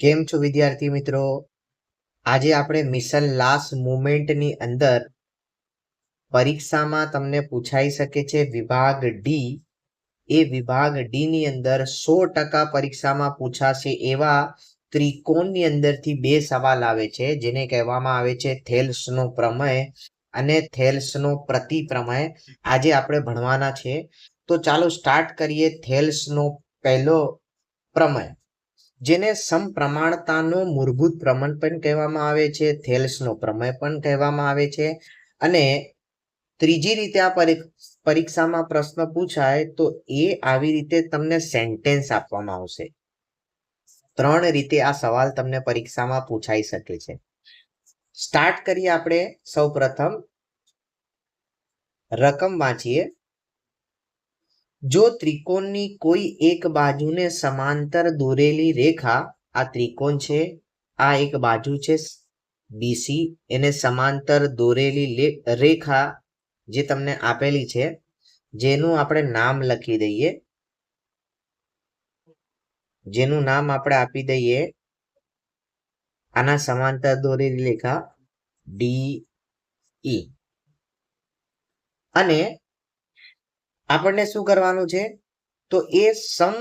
કેમ છો વિદ્યાર્થી મિત્રો? આજે આપણે મિશન લાસ્ટ મુમેન્ટની અંદર પરીક્ષામાં તમને પૂછાઈ શકે છે વિભાગ ડી એ વિભાગ ડીની અંદર સો ટકા પરીક્ષામાં પૂછાશે એવા ત્રિકોણની અંદરથી બે સવાલ આવે છે, જેને કહેવામાં આવે છે થેલ્સનો પ્રમેય અને થેલ્સનો પ્રતિપ્રમેય. આજે આપણે ભણવાના છે. તો ચાલો સ્ટાર્ટ કરીએ થેલ્સનો પહેલો પ્રમેય. જેને સમપ્રમાણતાનો મૂળભૂત પ્રમાણ પણ કહેવામાં આવે છે, થેલ્સનો પ્રમેય પણ કહેવામાં આવે છે. અને ત્રીજી રીતે આ પરીક્ષામાં પ્રશ્ન પૂછાય તો એ આવી રીતે તમને સેન્ટેન્સ આપવામાં આવશે. ત્રણ રીતે આ સવાલ તમને પરીક્ષામાં પૂછાઈ શકે છે. સ્ટાર્ટ કરીએ આપણે. સૌ પ્રથમ રકમ વાંચીએ. જો ત્રિકોણની કોઈ એક બાજુને સમાંતર દોરેલી રેખા, આ ત્રિકોણ છે, આ એક બાજુ છે બીસી એને સમાંતર દોરેલી રેખા જે તમને આપેલી છે, જેનું આપણે નામ લખી દઈએ. જેનું નામ આપણે આપી દઈએ, આના સમાંતર દોરેલી રેખા ડી ઈ અને આપણને શું કરવાનું છે? તો એ સમ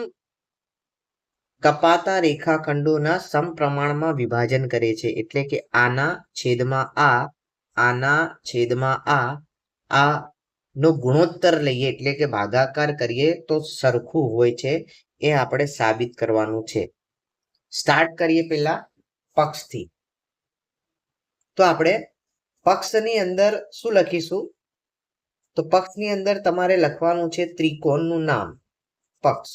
કપાતા રેખાખંડોના સમપ્રમાણમાં વિભાજન કરે છે. એટલે કે આના છેદમાં આ, આના છેદમાં આ આ નો ગુણોત્તર લઈએ. એટલે કે ભાગાકાર કરીએ તો સરખું હોય છે. એ આપણે સાબિત કરવાનું છે. સ્ટાર્ટ કરીએ પેલા પક્ષથી. તો આપણે પક્ષની અંદર શું લખીશું? તો પક્ષની અંદર તમારે લખવાનું છે ત્રિકોણનું નામ. પક્ષ.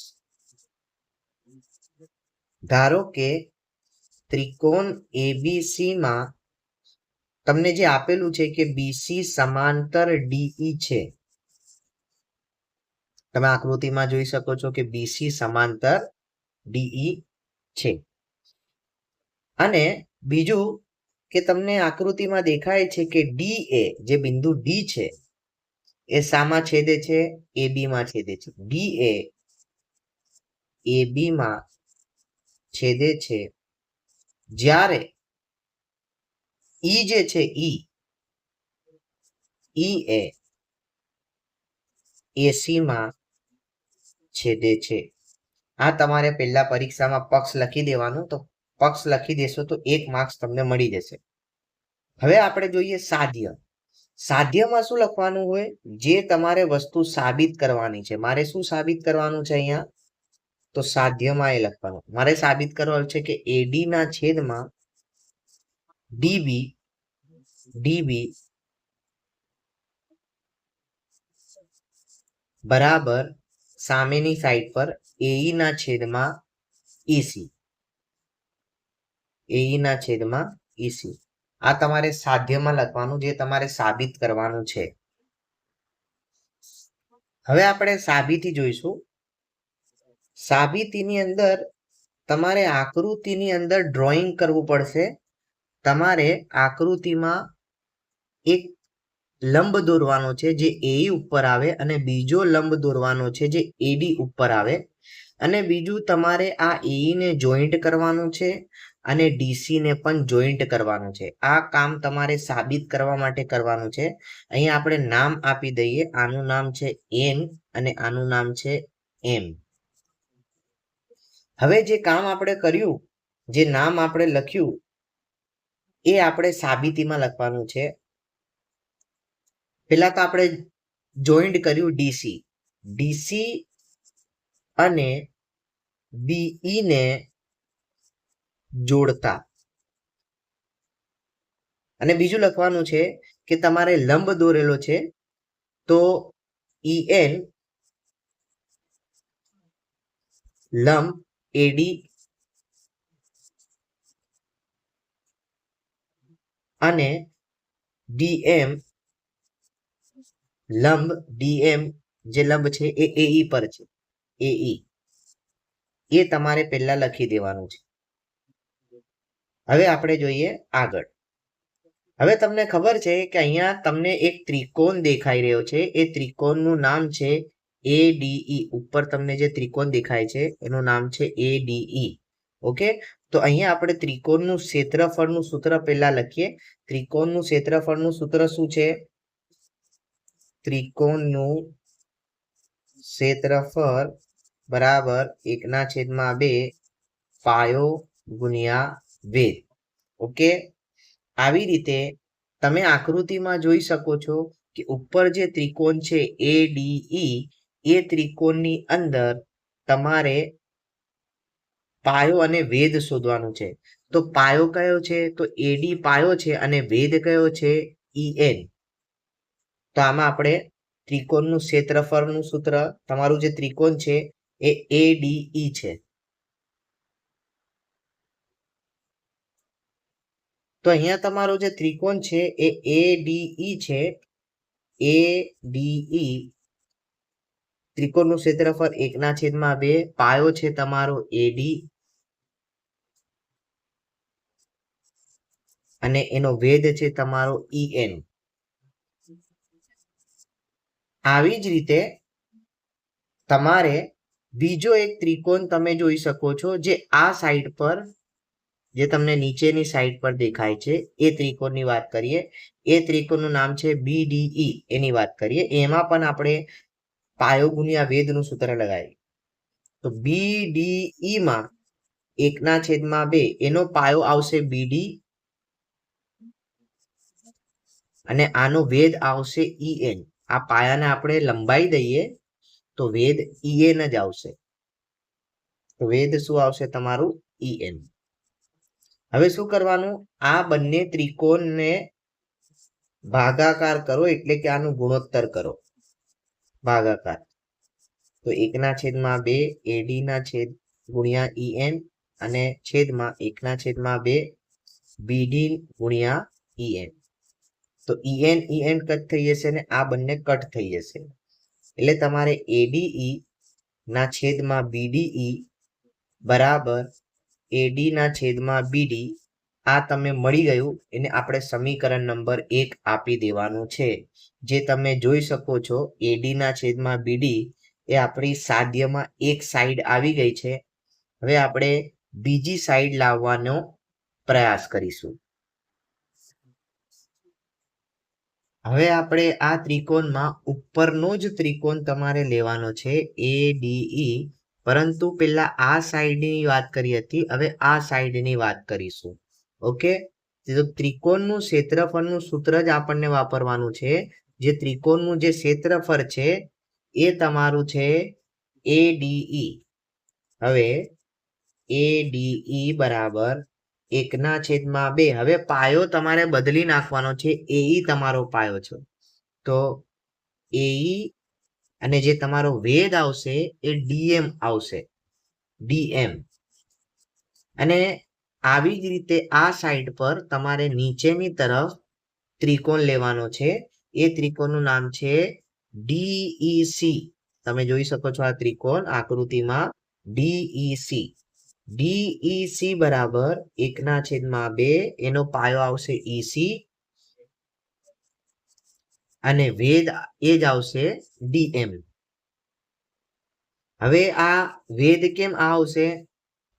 ધારો કે ત્રિકોણ એબીસી માં તમને જે આપેલું છે કે બીસી સમાંતર ડીઈ છે. તમે આકૃતિમાં જોઈ શકો છો કે બીસી સમાંતર ડીઈ છે. અને બીજું કે તમને આકૃતિમાં દેખાય છે કે ડી એ જે બિંદુ ડી છે એ શામાં છેદે છે? એ બીમાં છેદે છે. બી એ એ બીમાં છેદે છે. જ્યારે ઈ જે છે ઈ ઈ એ એસીમાં છેદે છે. આ તમારે પહેલા પરીક્ષામાં પક્ષ લખી દેવાનું, તો પક્ષ લખી દેશો તો એક માર્ક્સ તમને મળી જશે. હવે આપણે જોઈએ સાધ્ય. સાધ્યમાં શું લખવાનું હોય? જે તમારે વસ્તુ સાબિત કરવાની છે. મારે શું સાબિત કરવાનું છે અહીંયા? તો સાધ્યમાં એ લખવાનું. મારે સાબિત કરવાનું છે કે એડી ના છેદમાં ડીબી ડીબી બરાબર સામેની સાઈડ પર એઈ ના છેદમાં ઈસી એઈ ના છેદમાં ઈસી આ તમારે સાધ્યમાં લખવાનું જે તમારે સાબિત કરવાનું છે. હવે આપણે સાબિતી જોઈશું. સાબિતીની અંદર તમારે આકૃતિની અંદર ડ્રોઈંગ કરવું પડશે. તમારે આકૃતિમાં એક લંબ દોરવાનો છે જે એ ઉપર આવે અને બીજો લંબ દોરવાનો છે જે એડી ઉપર આવે. અને બીજું તમારે આ એઈને ને જોઈન્ટ કરવાનું છે. અને ડીસીને પણ જોઈન્ટ કરવાનું છે. આ કામ તમારે સાબિત કરવા માટે કરવાનું છે. અહીંયા આપણે નામ આપી દઈએ. આનું નામ છે એન અને આનું નામ છે એમ. હવે જે કામ આપણે કર્યું, જે નામ આપણે લખ્યું, એ આપણે સાબિતીમાં લખવાનું છે. પેલા તો આપણે જોઈન્ટ કર્યું ડીસી. ડીસી અને બીઈ ને જોડતા. અને બીજું લખવાનું છે કે તમારે લંબ દોરેલો છે, તો ઈએલ લંબ એડી અને ડીએમ લંબ ડીએમ જે લંબ છે એ એઈ પર છે. એઈ એ તમારે પહેલા લખી દેવાનું છે. હવે આપણે જોઈએ આગળ. હવે તમને ખબર છે કે અહીંયા તમને એક ત્રિકોણ દેખાઈ રહ્યો છે. એ ત્રિકોણનું નામ છે એ ડીઈ ઉપર તમને જે ત્રિકોણ દેખાય છે, એનું નામ છે એ ડીઈ ઓકે? તો અહીંયા આપણે ત્રિકોણનું ક્ષેત્રફળનું સૂત્ર પહેલા લખીએ. ત્રિકોણનું ક્ષેત્રફળનું સૂત્ર શું છે? ત્રિકોણનું ક્ષેત્રફળ બરાબર એકના છેદમાં બે પાયો ગુણ્યા વેદ. ઓકે? આવી રીતે તમે આકૃતિમાં જોઈ શકો છો કે ઉપર જે ત્રિકોણ છે, એ, ડી એ ત્રિકોણની અંદર તમારે પાયો અને વેદ શોધવાનું છે. તો પાયો કયો છે? તો એડી પાયો છે અને વેદ કયો છે? ઈએન તો આમાં આપણે ત્રિકોણનું ક્ષેત્રફળનું સૂત્ર, તમારું જે ત્રિકોણ છે, એ એડીઈ છે. તો અહીંયા તમારો જે ત્રિકોણ છે એ એડીઈ છે. એ ડીઈ ત્રિકોણનું ક્ષેત્રફળ એકના છેદમાં બે, પાયો છે તમારો એડી અને એનો વેદ છે તમારો ઈએન આવી જ રીતે તમારે બીજો એક ત્રિકોણ તમે જોઈ શકો છો જે આ સાઈડ પર જે તમને નીચેની સાઈડ પર દેખાય છે, એ ત્રિકોણની વાત કરીએ. એ ત્રિકોણનું નામ છે બીડીઈ એની વાત કરીએ. એમાં પણ આપણે પાયો ગુણ્યા વેદનું સૂત્ર લગાવીએ. તો બીડીઈ માં એકના છેદમાં બે, એનો પાયો આવશે બીડી અને આનો વેદ આવશે ઈએન આ પાયાને આપણે લંબાઈ દઈએ તો વેદ ઈએન જ આવશે. તો વેદ શું આવશે તમારું? ઈએન હવે શું કરવાનું? આ બંને ત્રિકોણને ભાગાકાર કરો એટલે કે આનું ગુણોત્તર કરો. ભાગાકાર. તો એકના છેદમાં બે, એડીના છેદ ગુણ્યા ઈએન અને છેદમાં એકના છેદમાં બે, બીડી ગુણ્યા ઈએન. તો ઈએન ઈએન કટ થઈ જશે અને આ બંને કટ થઈ જશે. એટલે તમારે એડીઈ ના છેદમાં બીડીઈ બરાબર એડી ના છેદમાં બીડી આ તમે મળી ગયું. એને આપણે સમીકરણ નંબર એક આપી દેવાનું છે. જે તમે જોઈ શકો છો એડી ના છેદમાં બીડી એ આપણી સાધ્યમાં એક સાઈડ આવી ગઈ છે. હવે આપણે બીજી સાઈડ લાવવાનો પ્રયાસ કરીશું. હવે આપણે આ ત્રિકોણમાં ઉપરનો જ ત્રિકોણ તમારે લેવાનો છે. એ ડીઈ પરંતુ પેલા આ સાઈડની વાત કરી હતી, હવે આ સાઈડની વાત કરીશું. ઓકે તો ત્રિકોણનું ક્ષેત્રફળનું સૂત્ર જ આપણને વાપરવાનું છે. જે ત્રિકોણનું જે ક્ષેત્રફળ છે, એ તમારું છે એ ડીઈ હવે એ ડીઈ બરાબર એકના છેદમાં બે. હવે પાયો તમારે બદલી નાખવાનો છે. એ તમારો પાયો છે. તો એઈ અને જે તમારો વેદ આવશે એ ડીએમ આવશે. ડીએમ. અને આવી જ રીતે આ સાઈડ પર તમારે નીચેની તરફ ત્રિકોણ લેવાનો છે. એ ત્રિકોણનું નામ છે ડીઈસી. તમે જોઈ શકો છો આ ત્રિકોણ આકૃતિમાં ડીઈસી. ડીઈસી બરાબર એકના છેદમાં બે, એનો પાયો આવશે ઈસી. અને વેદ એ જ આવશે ડીએમ હવે આ વેદ કેમ આવશે?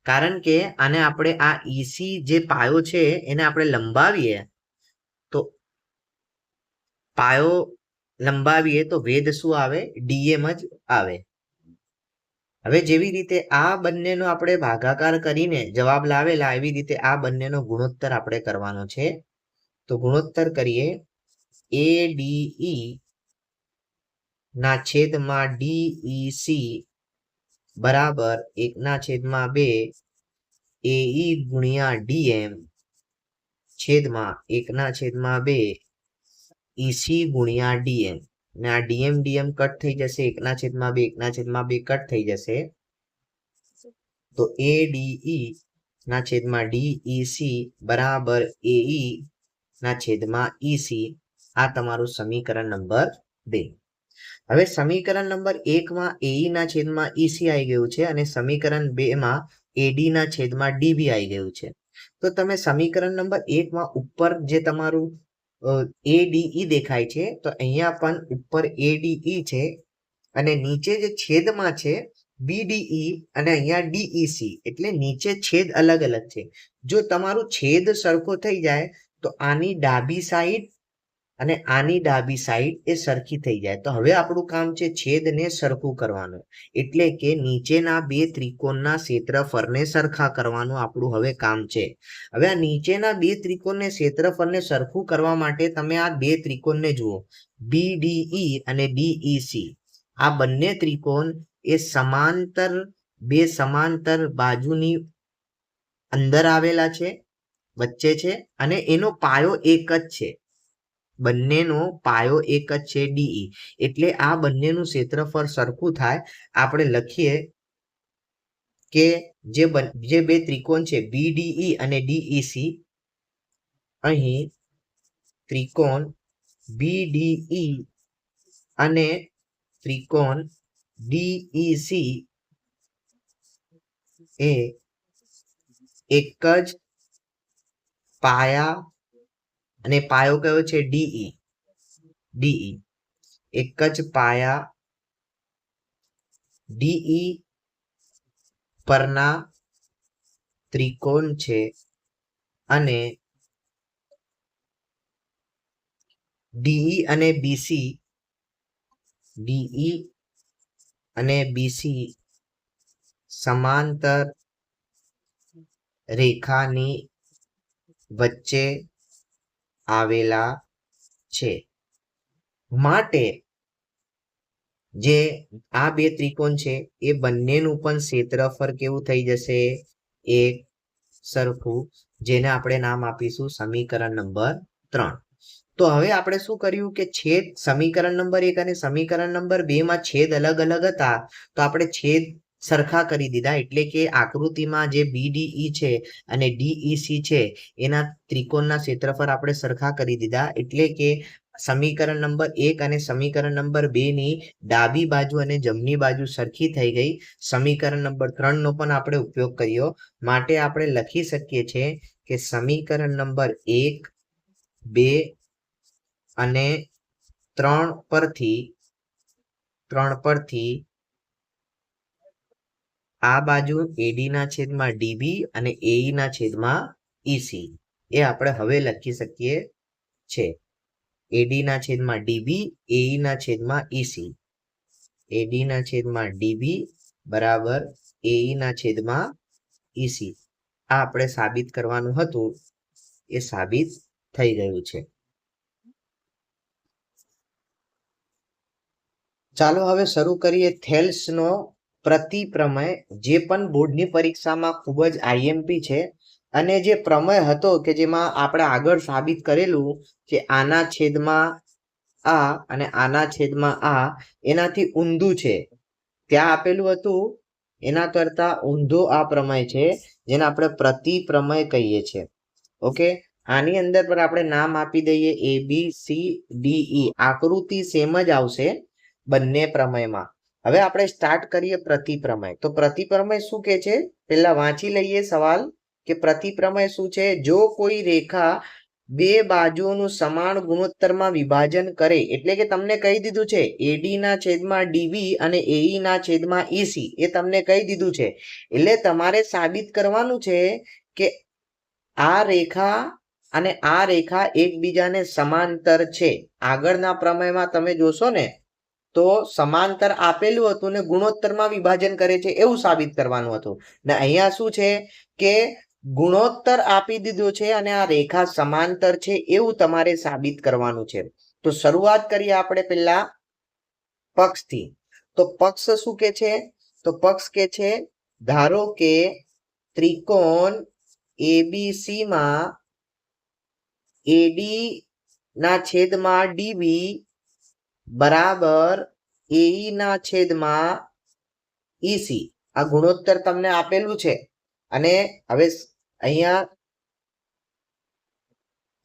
કારણ કે આને આપણે આ ઈસી જે પાયો છે એને આપણે લંબાવીએ, તો પાયો લંબાવીએ તો વેદ શું આવે? ડીએમ જ આવે. હવે જેવી રીતે આ બંનેનો આપણે ભાગાકાર કરીને જવાબ લાવેલા, એવી રીતે આ બંનેનો ગુણોત્તર આપણે કરવાનો છે. તો ગુણોત્તર કરીએ. એ ડીઈ ના છેદમાં ડીઈસી બરાબર એકના છેદમાં બે એઈ ગુણ્યા ડીએમ છેદમાં એકના છેદમાં બે ઈસી ગુણ્યા ડીએમ ને આ ડીએમ ડીએમ કટ થઈ જશે, એકના છેદમાં બે, એકના છેદમાં બે કટ થઈ જશે. તો એ ડીઈ ના છેદમાં ડીઈસી બરાબર એઈ ના છેદમાં ઈસી આ તમારું સમીકરણ નંબર બે. હવે સમીકરણ નંબર એકમાં એઈ ના છેદમાં ઈસી આવી ગયું છે અને સમીકરણ બે માં એડી ના છેદમાં ડીબી આવી ગયું છે. તો તમે સમીકરણ નંબર એકમાં ઉપર જે તમારું એડીઈ દેખાય છે, તો અહીંયા પણ ઉપર એડીઈ છે અને નીચે જે છેદમાં છે બીડીઈ અને અહીંયા ડીઈસી એટલે નીચે છેદ અલગ અલગ છે. જો તમારું છેદ સરખો થઈ જાય, તો આની ડાબી સાઈડ અને આની ડાબી સાઈડ એ સરખી થઈ જાય. તો હવે આપણું કામ છે છેદને સરખું કરવાનું. એટલે કે નીચેના બે ત્રિકોણના ક્ષેત્રફળને સરખા કરવાનું આપણું હવે કામ છે. હવે આ નીચેના બે ત્રિકોણને ક્ષેત્રફળને સરખું કરવા માટે તમે આ બે ત્રિકોણને જુઓ. બીડીઈ અને ડીઈસી આ બંને ત્રિકોણ એ સમાંતર, બે સમાંતર બાજુની અંદર આવેલા છે, વચ્ચે છે અને એનો પાયો એક જ છે. બંનેનો પાયો એક જ છે ડીઈ એટલે આ બંનેનું ક્ષેત્રફળ સરખું થાય. આપણે લખીએ કે જે જે બે ત્રિકોણ છે બીડીઈ અને ડીઈસી અહીં ત્રિકોણ બીડીઈ અને ત્રિકોણ ડીઈસી એ એક જ પાયા અને પાયો કયો છે? ડીઈ ડીઈ એક જ પાયા ડીઈ પરના ત્રિકોણ છે અને ડીઈ અને બીસી ડીઈ અને બીસી સમાંતર રેખાની વચ્ચે આવેલા છે. માટે જે આ બે ત્રિકોણ છે, એ બંનેનું પણ ક્ષેત્રફળ કેવું થઈ જશે? એક સરખું, જેને આપણે નામ આપીશું સમીકરણ નંબર ત્રણ. તો હવે આપણે શું કર્યું કે છેદ, સમીકરણ નંબર એક અને સમીકરણ નંબર બે માં છેદ અલગ અલગ હતા. તો આપણે છેદ સરખા કરી દીધા. એટલે કે આકૃતિમાં જે બીડીઈ છે અને ડીઈસી છે, એના ત્રિકોણના ક્ષેત્રફળ આપણે સરખા કરી દીધા. એટલે કે સમીકરણ નંબર એક અને સમીકરણ નંબર બે ની ડાબી બાજુ અને જમણી બાજુ સરખી થઈ ગઈ. સમીકરણ નંબર ત્રણ નો પણ આપણે ઉપયોગ કર્યો. માટે આપણે લખી શકીએ છીએ કે સમીકરણ નંબર એક, બે અને ત્રણ પરથી ત્રણ પરથી આ બાજુ એડી ના છેદમાં ડીબી અને એઈના છેદમાં ઈસી એ આપણે હવે લખી શકીએ છે. એડી ના છેદમાં ડીબી એઈના છેદમાં ઈસી એડી ના છેદમાં ડીબી બરાબર એઈના છેદમાં ઈસી આ આપણે સાબિત કરવાનું હતું. એ સાબિત થઈ ગયું છે. ચાલો હવે શરૂ કરીએ થેલ્સનો પ્રતિ પ્રમેય જે પણ બોર્ડની પરીક્ષામાં ખૂબ જ આઈએમપી છે, અને જે પ્રમેય હતો કે જેમાં આપણે આગળ સાબિત કરેલું કે આના છેદમાં આ અને આના છેદમાં આ એનાથી ઊંધું છે. ત્યાં આપેલું હતું, એના કરતા ઊંધો આ પ્રમેય છે, જેને આપણે પ્રતિ પ્રમેય કહીએ છીએ ઓકે? આની અંદર પર આપણે નામ આપી દઈએ એ બી સી ડી ઈ આકૃતિ સેમ જ આવશે બંને પ્રમેયમાં. હવે આપણે સ્ટાર્ટ કરીએ પ્રતિપ્રમેય. તો પ્રતિપ્રમેય શું કે છે? પેલા વાંચી લઈએ સવાલ કે પ્રતિપ્રમેય શું છે? જો કોઈ રેખા બે બાજુઓનું સમાન ગુણોત્તરમાં વિભાજન કરે, એટલે કે તમને કહી દીધું છે એડી ના છેદમાં ડીબી અને એઈ ના છેદમાં ઈસી એ તમને કહી દીધું છે. એટલે તમારે સાબિત કરવાનું છે કે આ રેખા અને આ રેખા એકબીજાને સમાંતર છે. આગળના પ્રમેયમાં તમે જોશો ને તો સમાંતર આપેલું હતું ને ગુણોત્તરમાં વિભાજન કરે છે એવું સાબિત કરવાનું હતું. ને અહીંયા શું છે કે ગુણોત્તર આપી દીધો છે અને આ રેખા સમાંતર છે એવું તમારે સાબિત કરવાનું છે. તો શરૂઆત કરીએ આપણે પેલા પક્ષથી. તો પક્ષ શું કે છે? તો પક્ષ કે છે, ધારો કે ત્રિકોણ એબીસી માં એડી ના છેદમાં ડીબી બરાબર એઈના છેદમાં ઈસી. આ ગુણોત્તર તમને આપેલું છે. અને હવે અહીંયા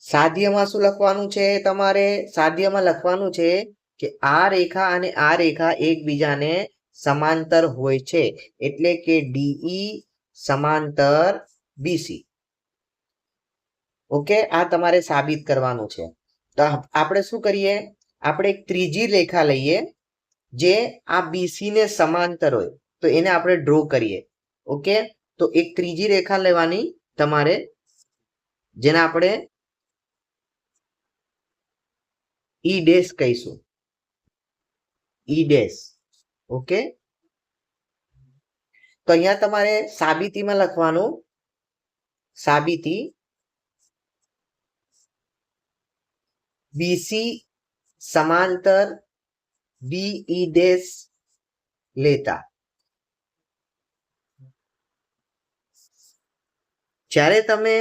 સાધ્યમાં શું લખવાનું છે તમારે? સાધ્યમાં લખવાનું છે કે આ રેખા અને આ રેખા એકબીજાને સમાંતર હોય છે. એટલે કે ડીઈ સમાંતર બીસી ઓકે? આ તમારે સાબિત કરવાનું છે. તો આપણે શું કરીએ? આપણે એક ત્રીજી રેખા લઈએ, જે આ બીસી ને સમાંતર હોય, તો એને આપણે ડ્રો કરીએ. ઓકે તો એક ત્રીજી રેખા લેવાની તમારે, જેને આપણે ઈ ડેશ કહીશું. ઈ ડેશ ઓકે તો અહીંયા તમારે સાબિતીમાં લખવાનું, સાબિતી બીસી સમાંતર બીઈ દેશ લેતા જ્યારે તમે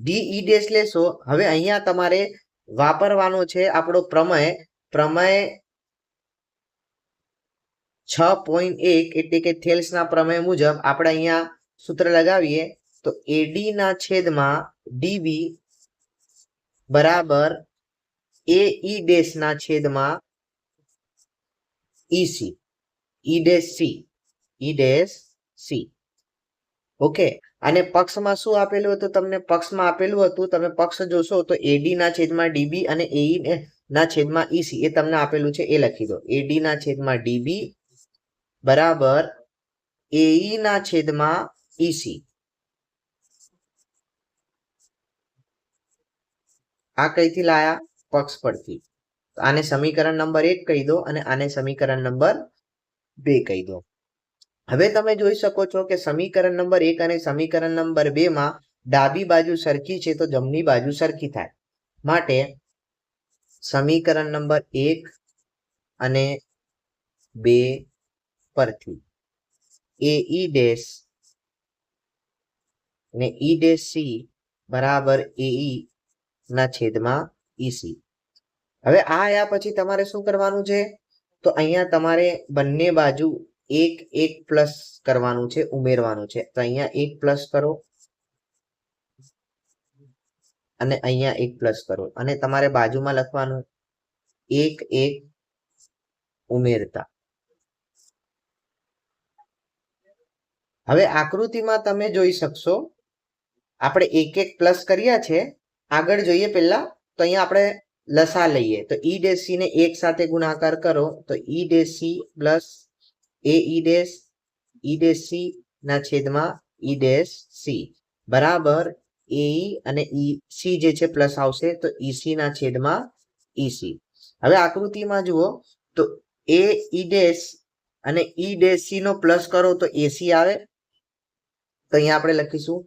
ડીઈ ડેશ લેશો, હવે અહીંયા તમારે વાપરવાનો છે આપણો પ્રમેય. પ્રમેય છ પોઈન્ટ એક એટલે કે થેલ્સના પ્રમેય મુજબ આપણે અહીંયા સૂત્ર લગાવીએ તો એડી ના છેદમાં ડીબી બરાબર એ ઈ ડેશના છેદમાં EC E dash C. E dash C. Okay? અને પક્ષમાં શું આપેલું હતું? તમને પક્ષમાં આપેલું હતું, તમે પક્ષ જોશો તો એડી ના છેદમાં ડીબી અને એઈ ના છેદમાં ઈસી એ તમને આપેલું છે, એ લખી દો. એડી ના છેદમાં ડીબી બરાબર એઈ ના છેદમાં ઈસી આ કઈથી લાયા? પક્ષ પરથી. આને સમીકરણ નંબર એક કહી દો અને આને સમીકરણ નંબર બે કહી દો. હવે તમે જોઈ શકો છો કે સમીકરણ નંબર એક અને સમીકરણ નંબર બે માં ડાબી બાજુ સરખી છે તો જમણી બાજુ સરખી થાય. માટે સમીકરણ નંબર એક અને બે પરથી એ ઈ ડેશ ને ઈ ડેશ સી બરાબર એ ના છેદમાં ઈસી હવે આ આયા પછી તમારે શું કરવાનું છે? તો અહીંયા તમારે બંને બાજુ એક એક પ્લસ કરવાનું છે, ઉમેરવાનું છે. તો અહીંયા એક પ્લસ કરો. અને અહીંયા એક પ્લસ કરો. અને તમારે બાજુમાં લખવાનું એક એક ઉમેરતા. હવે આકૃતિમાં તમે જોઈ શકશો. આપણે એક એક પ્લસ કર્યા છે. આગળ જોઈએ પહેલા તો અહીંયા આપણે લસા લઈએ. તો ઈ ડેશ સી ને એક સાથે ગુણાકાર કરો. તો ઈ ડેશ સી પ્લસ એ E dash E dash C ના છેદમાં ઈ ડેશ સી બરાબર? એ અને ઈ સી જે છે પ્લસ આવશે તો ઈસી ના છેદમાં ઈસી હવે આકૃતિમાં જુઓ. તો એ ઈ ડેશ અને ઈ ડેશ સી નો પ્લસ કરો તો એસી આવે. તો અહીંયા આપણે લખીશું.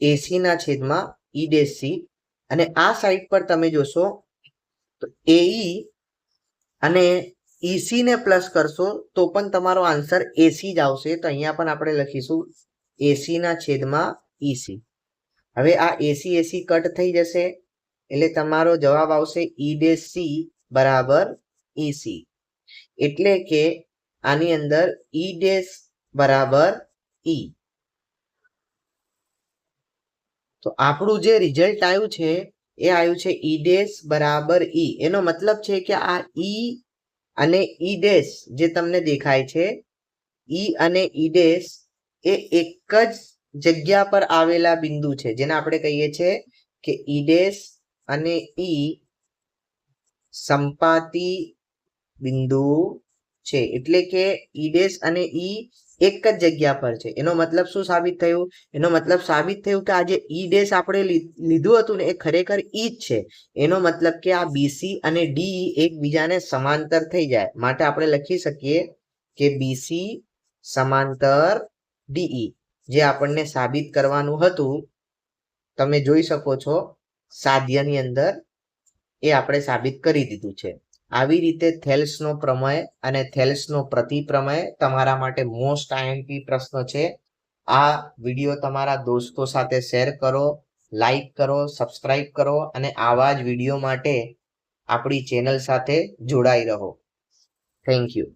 એસી ના છેદમાં ઈ ડેશ સી અને આ સાઈડ પર તમે જોશો, તો એઈ અને ઈસી ને પ્લસ કરશો, તો પણ તમારો આન્સર એસી જ આવશે. તો અહીંયા પણ આપણે લખીશું એસી ના છેદમાં ઈસી હવે આ એસી એસી કટ થઈ જશે, એટલે તમારો જવાબ આવશે ઈ ડેશ સી બરાબર ઈસી એટલે કે આની અંદર ઈ ડેશ બરાબર ઈ તો આપણું જે રિઝલ્ટ આવ્યું છે, એ આવ્યું છે ઈ ડેશ બરાબર ઈ એનો મતલબ છે કે આ ઈ અને ઈ ડેશ જે તમને દેખાય છે ઈ અને ઈ ડેશ એ એક જ જગ્યા પર આવેલા બિંદુ છે, જેને આપણે કહીએ છીએ કે ઈ ડેશ અને ઈ સંપાતી બિંદુ છે. એટલે કે ઈ ડેશ અને ઈ એક જ જગ્યા પર છે. એનો મતલબ શું સાબિત થયું? એનો મતલબ સાબિત થયું કે આ જે ઈ ડેશ આપણે લીધું હતું ને એ ખરેખર ઈ જ છે. એનો મતલબ કે આ બીસી અને ડી એકબીજાને સમાંતર થઈ જાય. માટે આપણે લખી શકીએ કે બીસી સમાંતર ડીઈ જે આપણને સાબિત કરવાનું હતું. તમે જોઈ શકો છો, સાધ્યની અંદર એ આપણે સાબિત કરી દીધું છે. આવી રીતે થેલ્સનો પ્રમેય અને થેલ્સનો પ્રતિપ્રમેય તમારા માટે મોસ્ટ આઈએમપી પ્રશ્ન છે. આ વીડિયો તમારા દોસ્તો સાથે શેર કરો, લાઈક કરો સબસ્ક્રાઇબ કરો અને આવા જ વીડિયો માટે આપણી ચેનલ સાથે જોડાઈ રહો. Thank you